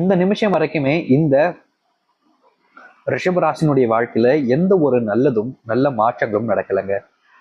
இந்த நிமிஷம் வரைக்குமே இந்த ரிஷபராசினுடைய வாழ்க்கையில எந்த ஒரு நல்லதும் நல்ல மாற்றங்களும் நடக்கலைங்க.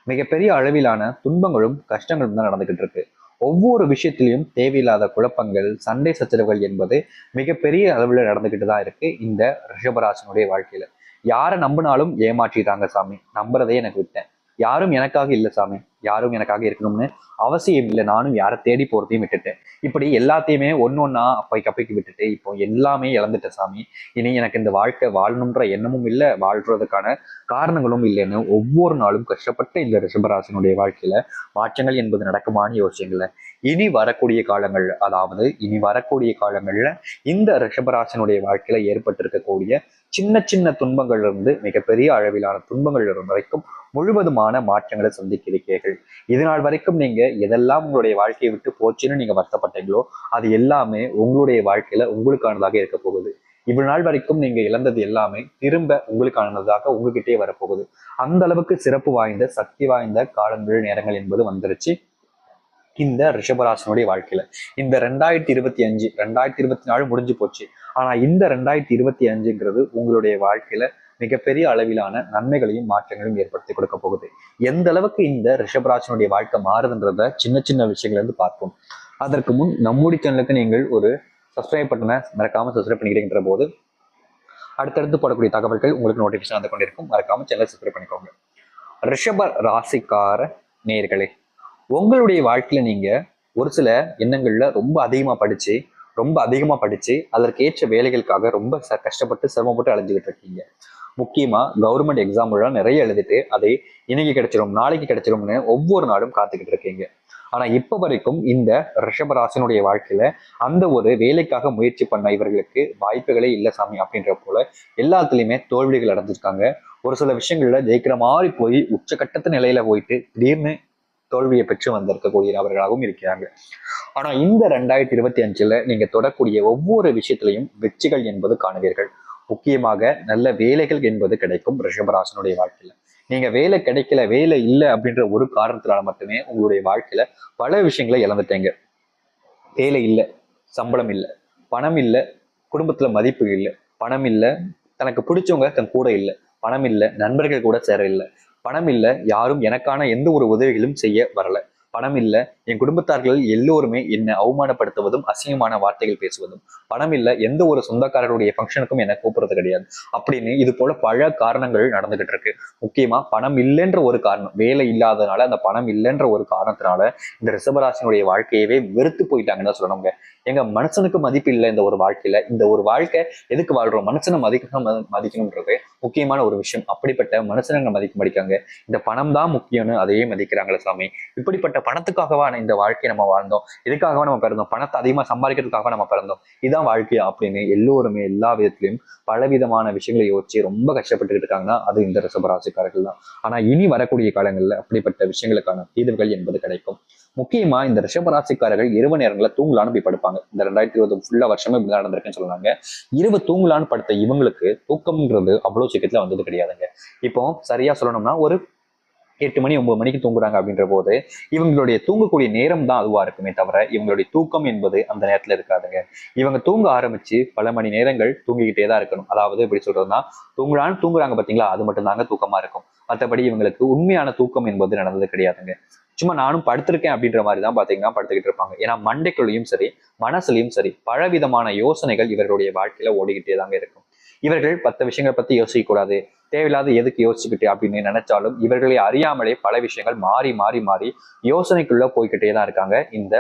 மிகப்பெரிய அளவிலான துன்பங்களும் கஷ்டங்களும் தான் நடந்துகிட்டு இருக்கு. ஒவ்வொரு விஷயத்திலையும் தேவையில்லாத குழப்பங்கள் சண்டை சச்சரவுகள் என்பது மிகப்பெரிய அளவில் நடந்துகிட்டு தான் இருக்கு இந்த ரிஷபராசனுடைய வாழ்க்கையில. யாரை நம்பினாலும் ஏமாற்றிட்டாங்க சாமி. நம்புறதே எனக்கு விட்டேன். யாரும் எனக்காக இல்லை சாமி. யாரும் எனக்காக இருக்கணும்னு அவசியம் இல்லை. நானும் யாரை தேடி போகிறதையும் விட்டுட்டேன் இப்படி எல்லாத்தையுமே ஒன்று ஒன்றா அப்பைக்கு அப்பைக்கு விட்டுட்டு இப்போ எல்லாமே இழந்துட்டேன் சாமி. இனி எனக்கு இந்த வாழ்க்கை வாழணுன்ற எண்ணமும் இல்லை. வாழ்றதுக்கான காரணங்களும் இல்லைன்னு ஒவ்வொரு நாளும் கஷ்டப்பட்ட இந்த ரிஷபராசனுடைய வாழ்க்கையில் மாற்றங்கள் என்பது நடக்குமான்னு யோசிச்சுங்களேன் இனி வரக்கூடிய காலங்கள் அதாவது இனி வரக்கூடிய காலங்களில் இந்த ரிஷபராசனுடைய வாழ்க்கையில் ஏற்பட்டிருக்கக்கூடிய சின்ன சின்ன துன்பங்கள்ல இருந்து மிகப்பெரிய அளவிலான துன்பங்கள் வரைக்கும் முழுவதுமான மாற்றங்களை சந்திக்கிறீர்கள். இது நாள் வரைக்கும் நீங்க எதெல்லாம் உங்களுடைய வாழ்க்கையை விட்டு போச்சுன்னு நீங்க வருத்தப்பட்டீங்களோ அது எல்லாமே உங்களுடைய வாழ்க்கையில உங்களுக்கானதாக இருக்க போகுது. இவ்வளவு நாள் வரைக்கும் நீங்க இழந்தது எல்லாமே திரும்ப உங்களுக்கானதாக உங்ககிட்டயே வரப்போகுது. அந்த அளவுக்கு சிறப்பு வாய்ந்த சக்தி வாய்ந்த காலங்கள் நேரங்கள் என்பது வந்துருச்சு. இந்த ரிஷபராசனுடைய வாழ்க்கையில. இந்த ரெண்டாயிரத்தி இருபத்தி அஞ்சு ரெண்டாயிரத்தி இருபத்தி நாலு முடிஞ்சு போச்சு. ஆனா இந்த ரெண்டாயிரத்தி இருபத்தி அஞ்சுங்கிறது உங்களுடைய வாழ்க்கையில மிகப்பெரிய அளவிலான நன்மைகளையும் மாற்றங்களையும் ஏற்படுத்தி கொடுக்க போகுது. எந்த அளவுக்கு இந்த ரிஷபராஜனுடைய வாழ்க்கை மாறுதுன்றத சின்ன சின்ன விஷயங்கள்ல இருந்து பார்ப்போம். அதற்கு முன் நம்முடைய சேனலுக்கு நீங்கள் ஒரு சப்ஸ்கிரைப் பட்டனை மறக்காம சப்ஸ்கிரைப் பண்ணிக்கிறீங்கிற போது அடுத்தடுத்து போடக்கூடிய தகவல்கள் உங்களுக்கு நோட்டிஃபிகேஷன் வந்து கொண்டிருக்கும். மறக்காம சேனலை சப்ஸ்கிரைப் பண்ணிக்கோங்க. ரிஷப ராசிக்கார நேர்களே உங்களுடைய வாழ்க்கையில நீங்க ஒரு சில எண்ணங்கள்ல ரொம்ப அதிகமா படிச்சு ரொம்ப அதிகமாக படித்து அதற்கேற்ற வேலைகளுக்காக ரொம்ப ச- கஷ்டப்பட்டு சிரமப்பட்டு அலைஞ்சுக்கிட்டு இருக்கீங்க. முக்கியமாக கவர்மெண்ட் எக்ஸாம்லாம் நிறைய எழுதிட்டு அதை இன்னைக்கு கிடைச்சிரும் நாளைக்கு கிடைச்சிரும்னு ஒவ்வொரு நாளும் காத்துக்கிட்டு இருக்கீங்க. ஆனால் இப்போ வரைக்கும் இந்த ரிஷபராசனுடைய வாழ்க்கையில் அந்த ஒரு வேலைக்காக முயற்சி பண்ண இவர்களுக்கு வாய்ப்புகளே இல்லை சாமி அப்படின்ற போல எல்லாத்துலேயுமே தோல்விகள் அடைஞ்சிருக்காங்க. ஒரு சில விஷயங்கள்ல ஜெயிக்கிற மாதிரி போய் உச்சக்கட்டத்து நிலையில போயிட்டு திடீர்னு தோல்வியை பெற்று வந்திருக்கக்கூடிய நபர்களாகவும் இருக்கிறாங்க. ஆனா இந்த ரெண்டாயிரத்தி இருபத்தி அஞ்சுல நீங்க தொடக்கூடிய ஒவ்வொரு விஷயத்திலையும் வெற்றிகள் என்பது காணுவீர்கள். முக்கியமாக நல்ல வேலைகள் என்பது கிடைக்கும் ரிஷபராசனுடைய வாழ்க்கையில. நீங்க வேலை கிடைக்கல வேலை இல்லை அப்படின்ற ஒரு காரணத்தினால மட்டுமே உங்களுடைய வாழ்க்கையில பல விஷயங்களை இழந்துட்டீங்க. வேலை இல்லை சம்பளம் இல்லை பணம் இல்லை குடும்பத்துல மதிப்பு இல்லை பணம் இல்லை தனக்கு பிடிச்சவங்க தன் கூட இல்லை பணம் இல்லை நண்பர்கள் கூட சேர இல்லை பணம் இல்லை யாரும் எனக்கான எந்த ஒரு உதவிகளும் செய்ய வரல. பணம் இல்லை. என் குடும்பத்தார்கள் எல்லோருமே என்னை அவமானப்படுத்துவதும் அசிங்கமான வார்த்தைகள் பேசுவதும். பணம் இல்லை எந்த ஒரு சொந்தக்காரருடைய ஃபங்க்ஷனுக்கும் என்னை கூப்பிடுறது கிடையாது. அப்படின்னு இது போல பல காரணங்கள் நடந்துகிட்டு இருக்கு. முக்கியமா பணம் இல்லைன்ற ஒரு காரணம் வேலை இல்லாதனால அந்த பணம் இல்லைன்ற ஒரு காரணத்தினால இந்த ரிஷபராசினுடைய வாழ்க்கையவே வெறுத்து போயிட்டாங்கன்னு தான் சொல்லணுங்க. எங்க மனுஷனுக்கு மதிப்பு இல்லை இந்த ஒரு வாழ்க்கையில. இந்த ஒரு வாழ்க்கை எதுக்கு வாழ்றோம்? மனுஷனை மதிக்கணும் மதிக்கணும்ன்றது முக்கியமான ஒரு விஷயம். அப்படிப்பட்ட மனுஷனை மதிக்க மாட்டாங்க இந்த பணம் தான் முக்கியம்னு அதையே மதிக்கிறாங்களே சாமி. இப்படிப்பட்ட பணத்துக்காகவா இந்த வாழ்க்கையை நம்ம வாழ்ந்தோம்? இதுக்காகவா நம்ம பிறந்தோம்? பணத்தை அதிகமாக சம்பாதிக்கிறதுக்காக நம்ம பிறந்தோம்? இதுதான் வாழ்க்கையா அப்படின்னு எல்லோருமே எல்லா விதத்திலையும் பலவிதமான விஷயங்களை யோசிச்சு ரொம்ப கஷ்டப்பட்டுக்கிட்டு இருக்காங்கன்னா அது இந்த ரிஷபராசிக்காரர்கள் தான். ஆனால் இனி வரக்கூடிய காலங்களில் அப்படிப்பட்ட விஷயங்களுக்கான தீர்வுகள் என்பது கிடைக்கும். முக்கியமா இந்த ரிஷபராசிக்காரர்கள் இரவு நேரங்களில் தூங்கலான்னு போய் படுப்பாங்க. இந்த ரெண்டாயிரத்தி இருபது ஃபுல்லா வருஷமே இப்படி நடந்திருக்குன்னு சொல்லுவாங்க இரவு தூங்கலான்னு படுத்த இவங்களுக்கு தூக்கம்ன்றது அவ்வளோ சீக்கிரத்தில் வந்தது கிடையாதுங்க. இப்போ சரியா சொல்லணும்னா ஒரு எட்டு மணி ஒன்பது மணிக்கு தூங்குறாங்க அப்படின்ற போது இவங்களுடைய தூங்கக்கூடிய நேரம் தான் அதுவா இருக்குமே தவிர இவங்களுடைய தூக்கம் என்பது அந்த நேரத்துல இருக்காதுங்க. இவங்க தூங்க ஆரம்பிச்சு பல மணி நேரங்கள் தூங்கிக்கிட்டே தான் இருக்கணும். அதாவது எப்படி சொல்றதுன்னா தூங்குறான்னு தூங்குறாங்க பாத்தீங்களா அது மட்டும் தாங்க தூக்கமா இருக்கும். மற்றபடி இவங்களுக்கு உண்மையான தூக்கம் என்பது நடந்தது கிடையாதுங்க. சும்மா நானும் படுத்திருக்கேன் அப்படின்ற மாதிரி தான் பாத்தீங்கன்னா படுத்துக்கிட்டு இருப்பாங்க. ஏன்னா மண்டைக்குள்ளேயும் சரி மனசுலயும் சரி பலவிதமான யோசனைகள் இவர்களுடைய வாழ்க்கையில ஓடிக்கிட்டே தாங்க இருக்கும். இவர்கள் பத்து விஷயங்களை பத்தி யோசிக்க கூடாது தேவையில்லாத எதுக்கு யோசிச்சுக்கிட்டு அப்படின்னு நினைச்சாலும் இவர்களை அறியாமலே பல விஷயங்கள் மாறி மாறி மாறி யோசனைக்குள்ள போய்கிட்டே தான் இருக்காங்க. இந்த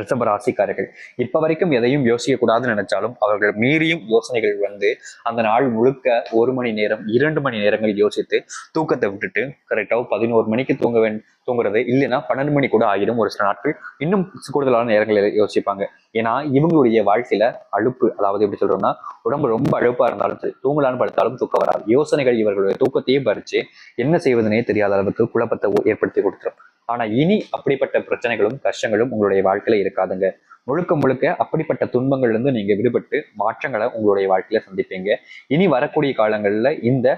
ரிஷப ராசிக்காரர்கள். இப்ப வரைக்கும் எதையும் யோசிக்க கூடாதுன்னு நினைச்சாலும் அவர்கள் மீறியும் யோசனைகள் வந்து அந்த நாள் முழுக்க ஒரு மணி நேரம் இரண்டு மணி நேரங்கள் யோசித்து தூக்கத்தை விட்டுட்டு கரெக்டாக பதினோரு மணிக்கு தூங்க வேண்டும் தூங்குறது. இல்லைன்னா பன்னெண்டு மணி கூட ஆகிடும் ஒரு சில நாட்கள். இன்னும் கூடுதலான நேரங்களில் யோசிப்பாங்க. ஏன்னா இவங்களுடைய வாழ்க்கையில அழுப்பு அதாவது எப்படி சொல்றோம்னா உடம்பு ரொம்ப அழுப்பா இருந்தாலும் சரி தூங்கலான்னு படுத்தாலும் தூக்கம் வராது. யோசனைகள் இவர்களுடைய தூக்கத்தையே பறிச்சு என்ன செய்வதுனே தெரியாத அளவுக்கு குழப்பத்தை ஏற்படுத்தி கொடுத்துரும். ஆனா இனி அப்படிப்பட்ட பிரச்சனைகளும் கஷ்டங்களும் உங்களுடைய வாழ்க்கையில இருக்காதுங்க. முழுக்க முழுக்க அப்படிப்பட்ட துன்பங்கள்ல இருந்து நீங்க விடுபட்டு மாற்றங்களை உங்களுடைய வாழ்க்கையில சந்திப்பீங்க. இனி வரக்கூடிய காலங்கள்ல இந்த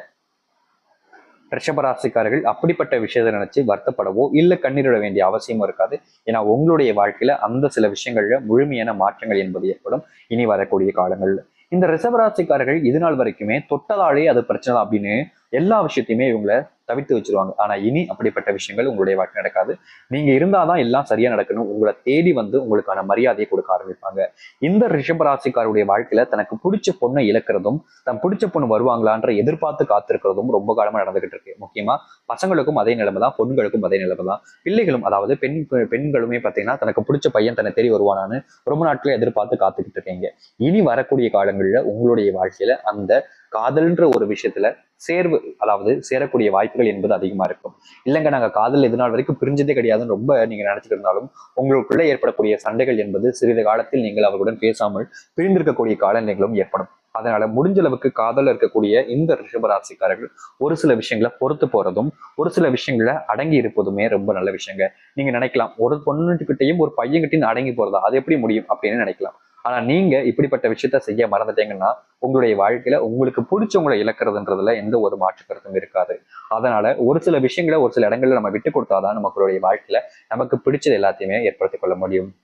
ரிஷபராசிக்காரர்கள் அப்படிப்பட்ட விஷயத்தை நினைச்சு வருத்தப்படவோ இல்ல கண்ணீரிட வேண்டிய அவசியமும் இருக்காது. ஏன்னா உங்களுடைய வாழ்க்கையில அந்த சில விஷயங்கள்ல முழுமையான மாற்றங்கள் என்பது ஏற்படும் இனி வரக்கூடிய காலங்கள்ல. இந்த ரிஷபராசிக்காரர்கள் இது நாள் வரைக்குமே தொட்டதாலே அது பிரச்சனை தான் அப்படின்னு எல்லா விஷயத்தையுமே இவங்களை தவிர்த்து வச்சிருவாங்க. ஆனா இனி அப்படிப்பட்ட விஷயங்கள் உங்களுடைய வாழ்க்கை நடக்காது. நீங்க இருந்தாதான் எல்லாம் சரியா நடக்கணும். உங்களை தேடி வந்து உங்களுக்கான மரியாதையை கொடுக்க ஆரம்பிப்பாங்க. இந்த ரிஷபராசிக்காருடைய வாழ்க்கையில தனக்கு பிடிச்ச பொண்ணை இழக்கிறதும் தன் பிடிச்ச பொண்ணு வருவாங்களான்ற எதிர்பார்த்து காத்திருக்கிறதும் ரொம்ப காலமா நடந்துகிட்டு இருக்கு. முக்கியமா பசங்களுக்கும் அதே நிலைமை தான் பொண்களுக்கும் அதே நிலைமை தான். பிள்ளைகளும் அதாவது பெண் பெண்களுமே பார்த்தீங்கன்னா தனக்கு பிடிச்ச பையன் தன்னை தேடி வருவானான்னு ரொம்ப நாட்களே எதிர்பார்த்து காத்துக்கிட்டு இருக்கீங்க. இனி வரக்கூடிய காலங்களில் உங்களுடைய வாழ்க்கையில அந்த காதல்ன்ற ஒரு விஷயத்துல சேர்வு அதாவது சேரக்கூடிய வாய்ப்புகள் என்பது அதிகமா இருக்கும். இல்லைங்க நாங்க காதல் எது நாள் வரைக்கும் பிரிஞ்சதே கிடையாதுன்னு ரொம்ப நீங்க நினைச்சிட்டு இருந்தாலும் உங்களுக்குள்ள ஏற்படக்கூடிய சண்டைகள் என்பது சிறிது காலத்தில் நீங்கள் அவர்களுடன் பேசாமல் பிரிந்திருக்கக்கூடிய காலநிலைகளும் ஏற்படும். அதனால முடிஞ்ச அளவுக்கு காதல் இருக்கக்கூடிய இந்த ரிஷபராசிக்காரர்கள் ஒரு சில விஷயங்களை பொறுத்து போறதும் ஒரு சில விஷயங்களை அடங்கி இருப்பதுமே ரொம்ப நல்ல விஷயங்க. நீங்க நினைக்கலாம் ஒரு பொண்ணுகிட்டையும் ஒரு பையன்கிட்டையும் அடங்கி போறதா அது எப்படி முடியும் அப்படின்னு நினைக்கலாம். ஆனா நீங்க இப்படிப்பட்ட விஷயத்த செய்ய மறந்துட்டீங்கன்னா உங்களுடைய வாழ்க்கையில உங்களுக்கு பிடிச்சவங்களை இழக்கிறதுன்றதுல எந்த ஒரு மாற்று கருத்தும் இருக்காது. அதனால ஒரு சில விஷயங்களை ஒரு சில இடங்கள்ல நம்ம விட்டு கொடுத்தாதான் நம்மளுடைய வாழ்க்கையில நமக்கு பிடிச்சது எல்லாத்தையுமே ஏற்படுத்திக் கொள்ள முடியும்.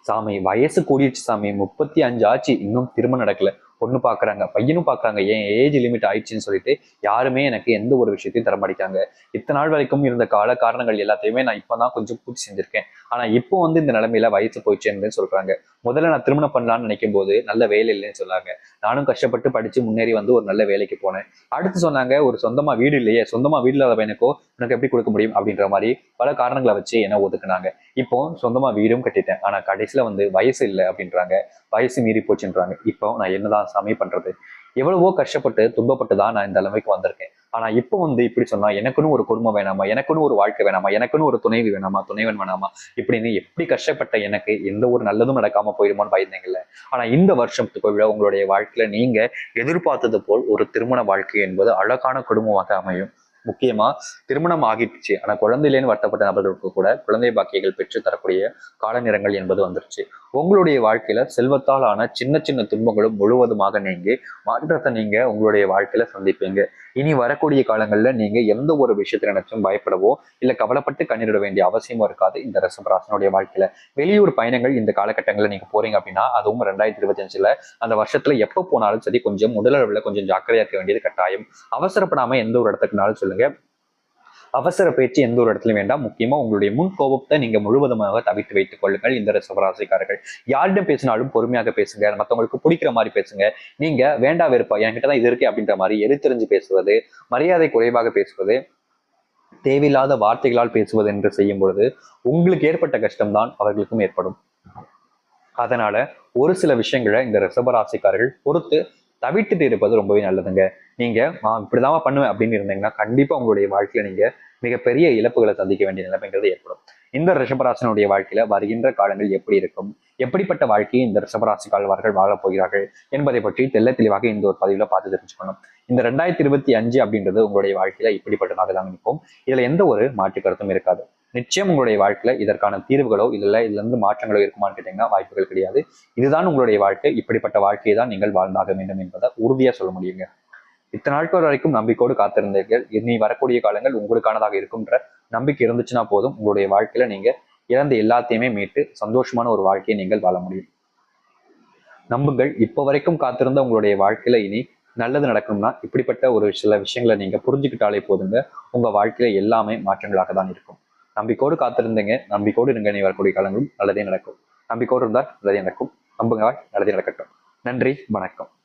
சாமி வயசு கூடிடுச்சு சாமி. முப்பத்தி அஞ்சு ஆச்சு. இன்னும் திரும்ப நடக்கல. பொண்ணு பார்க்குறாங்க பையனும் பார்க்குறாங்க ஏன் ஏஜ் லிமிட் ஆயிடுச்சுன்னு சொல்லிட்டு யாருமே எனக்கு எந்த ஒரு விஷயத்தையும் தரமாட்டிக்காங்க இத்தனை நாள் வரைக்கும் இருந்த கால காரணங்கள் எல்லாத்தையுமே நான் இப்போ தான் கொஞ்சம் பூர்த்தி செஞ்சிருக்கேன். ஆனால் இப்போ வந்து இந்த நிலமையில வயசு போயிடுச்சுன்னு சொல்கிறாங்க முதல்ல நான் திருமணம் பண்ணலாம்னு நினைக்கும் போது நல்ல வேலை இல்லைன்னு சொன்னாங்க. நானும் கஷ்டப்பட்டு படித்து முன்னேறி வந்து ஒரு நல்ல வேலைக்கு போனேன். அடுத்து சொன்னாங்க ஒரு சொந்தமாக வீடு இல்லையே சொந்தமாக வீடு இல்லாத பையனுக்கோ எனக்கு எப்படி கொடுக்க முடியும் அப்படின்ற மாதிரி பல காரணங்களை வச்சு என்ன ஒதுக்குனாங்க. இப்போ சொந்தமாக வீடும் கட்டிட்டேன். ஆனால் கடைசியில் வந்து வயசு இல்லை அப்படின்றாங்க. வயசு மீறி போச்சுன்றாங்க. இப்போ நான் என்னதான் சாமி பண்றது. எவ்வளவோ கஷ்டப்பட்டு துன்பப்பட்டு தான் நான் இந்த அளவுக்கு வந்திருக்கேன். ஆனா இப்போ வந்து இப்படி சொன்னா எனக்குன்னு ஒரு குடும்பம் வேணாமா? எனக்குன்னு ஒரு வாழ்க்கை வேணாமா? எனக்குன்னு ஒரு துணைவி வேணாமா? துணைவன் வேணாமா? இப்படின்னு எப்படி கஷ்டப்பட்ட எனக்கு எந்த ஒரு நல்லதும் நடக்காம போயிடுமோன்னு பயந்தீங்கல்ல ஆனா இந்த வருஷத்துக்கு விட உங்களுடைய வாழ்க்கையில நீங்க எதிர்பார்த்தது போல் ஒரு திருமண வாழ்க்கை என்பது அழகான குடும்பமாக அமையும். முக்கியமா திருமணம் ஆகிடுச்சு. ஆனா குழந்தையிலேன்னு வருத்தப்பட்ட நபர்களுக்கு கூட குழந்தை பாக்கியங்கள் பெற்று தரக்கூடிய காலநேரங்கள் என்பது வந்துருச்சு. உங்களுடைய வாழ்க்கையில செல்வத்தால் ஆன சின்ன சின்ன துன்பங்களும் முழுவதுமாக நீங்கி மாற்றத்தை நீங்க உங்களுடைய வாழ்க்கையில சந்திப்பீங்க. இனி வரக்கூடிய காலங்களில் நீங்கள் எந்த ஒரு விஷயத்தை நினைச்சும் பயப்படவோ இல்லை கவலைப்பட்டு கண்ணீரிட வேண்டிய அவசியமும் இருக்காது இந்த ரசபராசனுடைய வாழ்க்கையில். வெளியூர் பயணங்கள் இந்த காலகட்டங்களில் நீங்கள் போறீங்க அப்படின்னா அதுவும் ரெண்டாயிரத்தி இருபத்தி அஞ்சில் அந்த வருஷத்தில் எப்போ போனாலும் சரி கொஞ்சம் உடல் அளவில் கொஞ்சம் ஜாக்கிரதையாக இருக்க வேண்டியது கட்டாயம். அவசரப்படாமல் எந்த ஒரு இடத்துக்குனாலும் சொல்லுங்கள் அவசர பேச்சு எந்த ஒரு இடத்துலையும் வேண்டாம். முக்கியமா உங்களுடைய முன் கோபத்தை நீங்க முழுவதுமாக தவிர்த்து வைத்துக் கொள்ளுங்கள். இந்த ரிசவராசிக்காரர்கள் யாரிடம் பேசினாலும் பொறுமையாக பேசுங்க. மற்றவங்களுக்கு பிடிக்கிற மாதிரி பேசுங்க. நீங்க வேண்டா வெறுப்பா என்கிட்ட தான் இது இருக்கு அப்படின்ற மாதிரி எரித்தெறிஞ்சு பேசுவது மரியாதை குறைவாக பேசுவது தேவையில்லாத வார்த்தைகளால் பேசுவது என்று செய்யும் பொழுது உங்களுக்கு ஏற்பட்ட கஷ்டம்தான் அவர்களுக்கும் ஏற்படும். அதனால ஒரு சில விஷயங்களை இந்த ரிசபராசிக்காரர்கள் பொறுத்து தவிர்த்துட்டு இருப்பது ரொம்பவே நல்லதுங்க. நீங்க இப்படிதான் பண்ணுவேன் அப்படின்னு இருந்தீங்கன்னா கண்டிப்பா உங்களுடைய வாழ்க்கையில நீங்க மிகப்பெரிய இழப்புகளை சந்திக்க வேண்டிய நிலைமைங்கிறது ஏற்படும். இந்த ரிஷபராசனுடைய வாழ்க்கையில வருகின்ற காலங்கள் எப்படி இருக்கும்? எப்படிப்பட்ட வாழ்க்கையை இந்த ரிஷபராசிக்காரர்கள் வாழப் போகிறார்கள்? என்பதை பற்றி தெல்ல தெளிவாக இந்த ஒரு பதிவுல பார்த்து தெரிஞ்சுக்கணும். இந்த ரெண்டாயிரத்தி இருபத்தி அஞ்சு அப்படின்றது உங்களுடைய வாழ்க்கையில இப்படிப்பட்டதாக தான் இருக்கும். இதுல எந்த ஒரு மாற்று கருத்தும் இருக்காது. நிச்சயம் உங்களுடைய வாழ்க்கையில இதற்கான தீர்வுகளோ இல்ல இதுல இருந்து மாற்றங்களோ இருக்குமான்னு கேட்டீங்கன்னா வாய்ப்புகள் கிடையாது. இதுதான் உங்களுடைய வாழ்க்கை. இப்படிப்பட்ட வாழ்க்கையை தான் நீங்கள் வாழ்ந்தாக வேண்டும் என்பதை உறுதியா சொல்ல முடியுங்க. இத்தனை நாட்கள் வரைக்கும் நம்பிக்கையோடு காத்திருந்தீர்கள். இனி வரக்கூடிய காலங்கள் உங்களுக்கானதாக இருக்கும்ன்ற நம்பிக்கை இருந்துச்சுன்னா போதும் உங்களுடைய வாழ்க்கையில நீங்க இழந்த எல்லாத்தையுமே மீட்டு சந்தோஷமான ஒரு வாழ்க்கையை நீங்கள் வாழ முடியும். நம்புங்கள் இப்போ வரைக்கும் காத்திருந்த உங்களுடைய வாழ்க்கையில இனி நல்லது நடக்கணும்னா இப்படிப்பட்ட ஒரு சில விஷயங்களை நீங்க புரிஞ்சுக்கிட்டாலே போதுங்க. உங்க வாழ்க்கையில எல்லாமே மாற்றங்களாக தான் இருக்கும். நம்பிக்கோடு காத்திருந்தீங்க. நம்பிக்கோடு இருங்க. நீ வரக்கூடிய காலங்களும் நல்லதே நடக்கும். நம்பிக்கோடு இருந்தால் நல்லதே நடக்கும். நம்புங்க. நல்லதே நடக்கட்டும். நன்றி. வணக்கம்.